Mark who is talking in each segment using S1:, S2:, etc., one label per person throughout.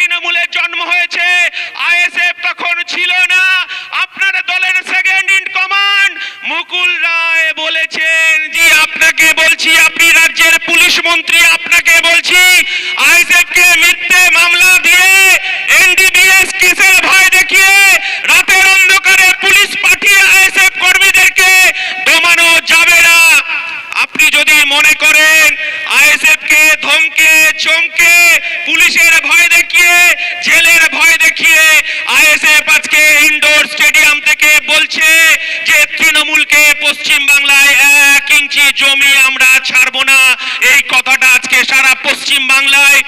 S1: তৃণমূলের জন্ম হয়েছে। আইএসএফ তখন ছিল না। আপনার দলের second in command Mukul Roy বলেছেন, জি, আপনাকে বলছি, আপনি রাজ্যের পুলিশ মন্ত্রী, আপনাকে বলছি মিথ্যে মামলা দিয়ে এনডিবিএস ভয় দেখিয়ে রাতের অন্ধকারে পুলিশ পাঠিয়ে আইএসএফ কর্মীদেরকে দমানো যাবে না? আপনি যদি মনে করেন আইএসএফ কে ধমকে চমকে পুলিশের ভয় দেখিয়ে, জেলের ভয় দেখিয়ে আইএসএফ আজকে ইনডোর স্টেডিয়াম থেকে বলছে যে তৃণমূলকে পশ্চিম বাংলায় এক ইঞ্চি জমি আমরা ছাড়বো না। এই কথাটা আজকে সারা পশ্চিম বাংলায়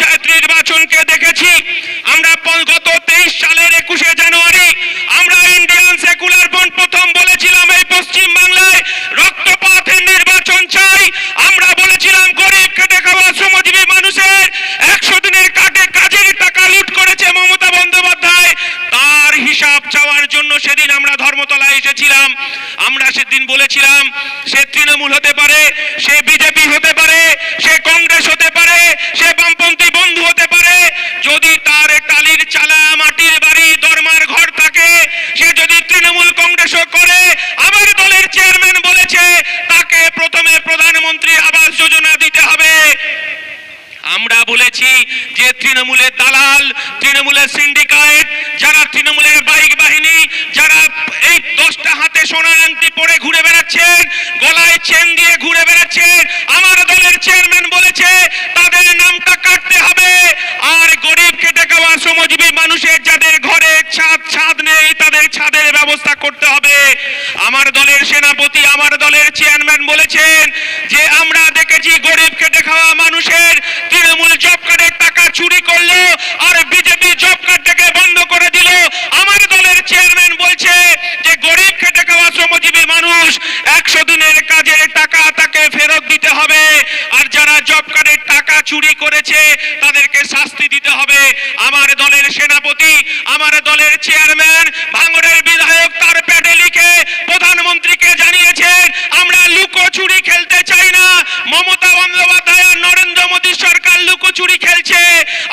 S1: পঞ্চায়েত নির্বাচনকে দেখেছি আমরা প- গত তেইশ সালের একুশে জানুয়ারি আমরা ইন্ডিয়ান সেকুলার ফ্রন্ট প্রথম বলেছিলাম এই পশ্চিম বাংলায় রক্তপাতের নির্বাচন চাই আমরা বলেছিলাম গরিব খেটে খাওয়া শ্রমজীবী মানুষের একশো দিনের কাটে কাজের টাকা লুট করেছে মমতা বন্দ্যোপাধ্যায় তার হিসাব চাওয়ার জন্য সেদিন আমরা ধর্মতলায় এসেছিলাম সেদিন বলেছিলাম, সে তৃণমূল হতে পারে, সে বিজেপি হতে পারে, সে কংগ্রেস হতে পারে, সে বামপন্থী বন্ধু হতে পারে, যদি তার টালির চালা মাটির বাড়ি দরমার ঘর থাকে, সে যদি তৃণমূল কংগ্রেসও করে, আমার দলের চেয়ারম্যান বলেছে, তাকে প্রথমে প্রধানমন্ত্রী আবাস যোজনা দিতে হবে। আমরা বলেছি যে তৃণমূলের দালাল, তৃণমূলের সিন্ডিকেট, যারা তৃণমূলের বাইক বাহিনী যারা এই দশটা হাতে সোনার আংটি পরে ঘুরে বেড়াচ্ছেন গলায় চেন দিয়ে ঘুরে বেড়াচ্ছেন আমার দলের চেয়ারম্যান বলেছে, তাদের নামটা কাটতে হবে। আর গরিব খেটে খাওয়া শ্রমজীবী মানুষের যাদের ঘরে ছাদ ছাদ নেই, তাদের ছাদের ব্যবস্থা করতে হবে। আমার দলের সেনাপতি, আমার দলের চেয়ারম্যান বলেছেন যে আমরা দেখেছি গরিব খেটে খাওয়া মানুষের তৃণমূল জব কার্ডের টাকা চুরি করল আর বিজেপি জব কার্ডটাকে বন্ধ করে দিল আমার দলের চেয়ারম্যান বলছে যে গরিব খেটে খাওয়া শ্রমজীবী মানুষ একশো দিনের কাজের টাকা তাকে ফেরত দিতে হবে আর যারা জব কার্ডের টাকা চুরি করেছে, তাদেরকে শাস্তি দিতে হবে। আমার দলের সেনাপতি, আমার দলের চেয়ারম্যান, ভাঙড়ের বিধায়ক তার প্যাডে লিখে প্রধানমন্ত্রীকে জানিয়েছেন, আমরা লুকোচুরি খেলতে চাই না। মমতা বন্দ্যোপাধ্যায় আর নরেন্দ্র মোদী সরকার লুকোচুরি খেলছে,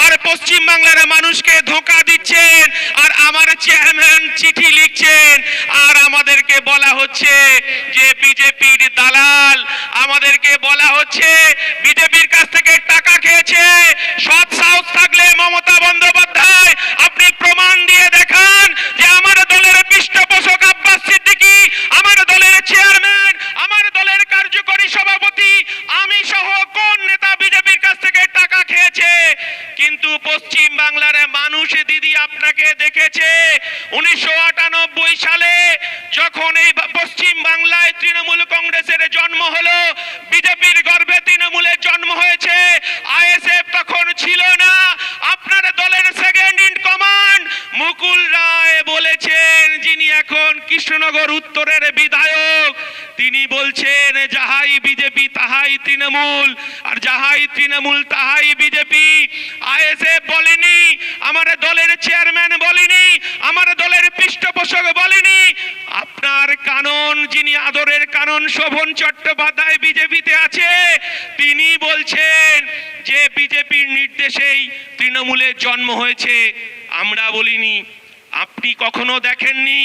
S1: আর পশ্চিম বাংলার মানুষকে ধোঁকা দিচ্ছেন, আর আমার চেয়ারম্যান চিঠি লিখছেন, আর আমাদেরকে বলা হচ্ছে যে বিজেপির দালাল আমাদেরকে বলা হচ্ছে, বিজেপির কাছ থেকে টাকা খেয়েছে। সৎ সাহস থাকলে মমতা বন্দ্যোপাধ্যায়, আপনি প্রমাণ দিয়ে দেখান যে আমার দলের পৃষ্ঠপোষক আব্বাস সিদ্দিকী, আমার দলের চেয়ারম্যান, আমার দলের কার্যকরী সভাপতি, আমি সহ কোন নেতা বিজেপির কাছ থেকে টাকা খেয়েছে? কিন্তু পশ্চিম বাংলার মানুষ দিদি আপনাকে দেখেছে, উনিশশো আটানব্বই সালে যখন এই পশ্চিম বাংলায় তৃণমূল কংগ্রেসের জন্ম হলো, বিজেপির গর্ভে তৃণমূলের জন্ম হয়েছে, আইএসএফ তখন ছিল না, আপনার দলের second in command Mukul Roy বলেছেন, যিনি এখন কৃষ্ণনগর উত্তরের বিধায়ক, তিনি বলছেন, যাহাই বিজেপি তাহাই তৃণমূল, আর যাহাই তৃণমূল তাহাই বিজেপি। আইএসএফ বলেনি, আমার দলের চেয়ারম্যান বলেনি, আমার দলের পৃষ্ঠপোষক বলেনি আপনার কানন, যিনি আদরের কানন, শোভন চট্টোপাধ্যায় বিজেপিতে আছে, তিনি বলছেন যে বিজেপির নির্দেশেই তৃণমূলের জন্ম হয়েছে। আমরা বলিনি, আপনি কখনো দেখেননি?